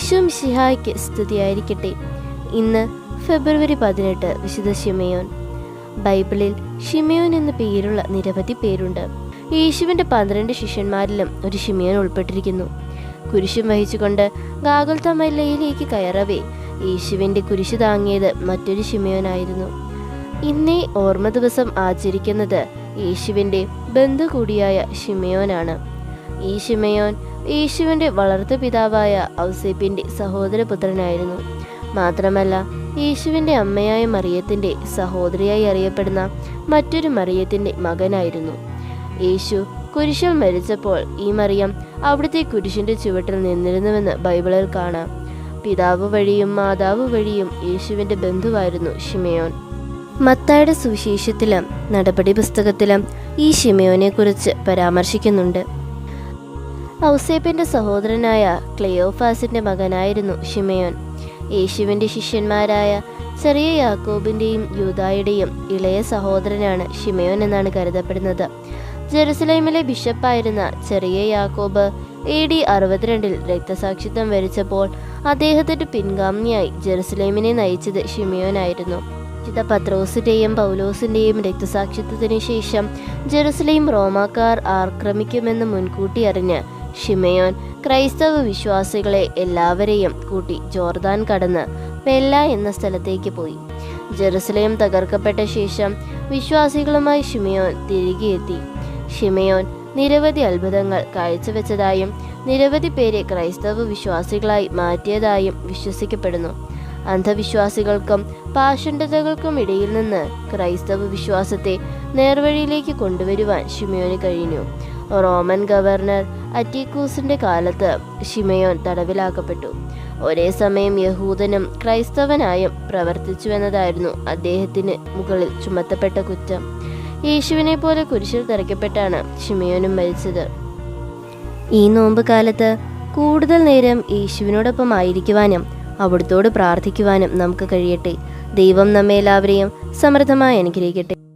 ഈശോ മിശിഹായ്ക്ക് സ്തുതിയായിരിക്കട്ടെ. ഇന്ന് ഫെബ്രുവരി പതിനെട്ട് വിശുദ്ധ ഷിമയോൻ ബൈബിളിൽ ഷിമയോൻ എന്ന പേരുള്ള നിരവധി പേരുണ്ട്. യേശുവിന്റെ പന്ത്രണ്ട് ശിഷ്യന്മാരിലും ഒരു ഷിമയോൻ ഉൾപ്പെട്ടിരിക്കുന്നു. കുരിശും വഹിച്ചുകൊണ്ട് ഗാഗുൽത്ത മല്ലയിലേക്ക് കയറവേ യേശുവിന്റെ കുരിശു താങ്ങിയത് മറ്റൊരു ഷിമയോനായിരുന്നു ഇന്നേ ഓർമ്മ ദിവസം ആചരിക്കുന്നത് യേശുവിന്റെ ബന്ധു കൂടിയായ ഷിമയോനാണ് ഈ ഷിമയോൻ യേശുവിന്റെ വളർത്തു പിതാവായ ഔസേപ്പിന്റെ സഹോദരപുത്രനായിരുന്നു. മാത്രമല്ല യേശുവിന്റെ അമ്മയായ മറിയത്തിന്റെ സഹോദരിയായി അറിയപ്പെടുന്ന മറ്റൊരു മറിയത്തിന്റെ മകനായിരുന്നു. യേശു കുരിശിൽ മരിച്ചപ്പോൾ ഈ മറിയം അവിടുത്തെ കുരിശിന്റെ ചുവട്ടിൽ നിന്നിരുന്നുവെന്ന് ബൈബിളിൽ കാണാം. പിതാവ് വഴിയും മാതാവ് വഴിയും യേശുവിന്റെ ബന്ധുവായിരുന്നു ഷിമയോൻ മത്തായുടെ സുവിശേഷത്തിലും നടപടി പുസ്തകത്തിലും ഈ ഷിമയോനെക്കുറിച്ച് പരാമർശിക്കുന്നുണ്ട്. ഔസേപ്പിന്റെ സഹോദരനായ ക്ലെയോഫാസിന്റെ മകനായിരുന്നു ഷിമയോൻ യേശുവിന്റെ ശിഷ്യന്മാരായ ചെറിയ യാക്കോബിന്റെയും യൂതായുടെയും ഇളയ സഹോദരനാണ് ഷിമയോൻ എന്നാണ് കരുതപ്പെടുന്നത്. ജെറുസലേമിലെ ബിഷപ്പായിരുന്ന ചെറിയ യാക്കോബ് എ ഡി അറുപത്തിരണ്ടിൽ രക്തസാക്ഷിത്വം വരിച്ചപ്പോൾ അദ്ദേഹത്തിന്റെ പിൻഗാമിയായി ജെറുസലേമിനെ നയിച്ചത് ഷിമയോനായിരുന്നു വിശുദ്ധ പത്രോസിന്റെയും പൗലോസിന്റെയും രക്തസാക്ഷിത്വത്തിന് ശേഷം ജെറുസലേം റോമാക്കാർ ആക്രമിക്കുമെന്ന് മുൻകൂട്ടി അറിഞ്ഞ് ഷിമയോൻ ക്രൈസ്തവ വിശ്വാസികളെ എല്ലാവരെയും കൂട്ടി ജോർദാൻ കടന്ന് പെല്ല എന്ന സ്ഥലത്തേക്ക് പോയി. ജെറുസലേം തകർക്കപ്പെട്ട ശേഷം വിശ്വാസികളുമായി ഷിമയോൻ തിരികെ എത്തി. ഷിമയോൻ നിരവധി അത്ഭുതങ്ങൾ കാഴ്ചവെച്ചതായും നിരവധി പേരെ ക്രൈസ്തവ വിശ്വാസികളായി മാറ്റിയതായും വിശ്വസിക്കപ്പെടുന്നു. അന്ധവിശ്വാസികൾക്കും പാഷണ്ഡതകൾക്കും ഇടയിൽ നിന്ന് ക്രൈസ്തവ വിശ്വാസത്തെ നേർവഴിയിലേക്ക് കൊണ്ടുവരുവാൻ ഷിമയോന് കഴിഞ്ഞു. റോമൻ ഗവർണർ അറ്റീക്കൂസിന്റെ കാലത്ത് ഷിമയോൻ തടവിലാക്കപ്പെട്ടു. ഒരേ സമയം യഹൂദനും ക്രൈസ്തവനായും പ്രവർത്തിച്ചുവെന്നതായിരുന്നു അദ്ദേഹത്തിന് മുകളിൽ ചുമത്തപ്പെട്ട കുറ്റം. യേശുവിനെ പോലെ കുരിശിൽ തിരക്കപ്പെട്ടാണ് ഷിമയോനും മരിച്ചത്. ഈ നോമ്പ് കാലത്ത് കൂടുതൽ നേരം യേശുവിനോടൊപ്പം ആയിരിക്കുവാനും അവിടുത്തോട് പ്രാർത്ഥിക്കുവാനും നമുക്ക് കഴിയട്ടെ. ദൈവം നമ്മെ എല്ലാവരെയും സമൃദ്ധമായി അനുഗ്രഹിക്കട്ടെ.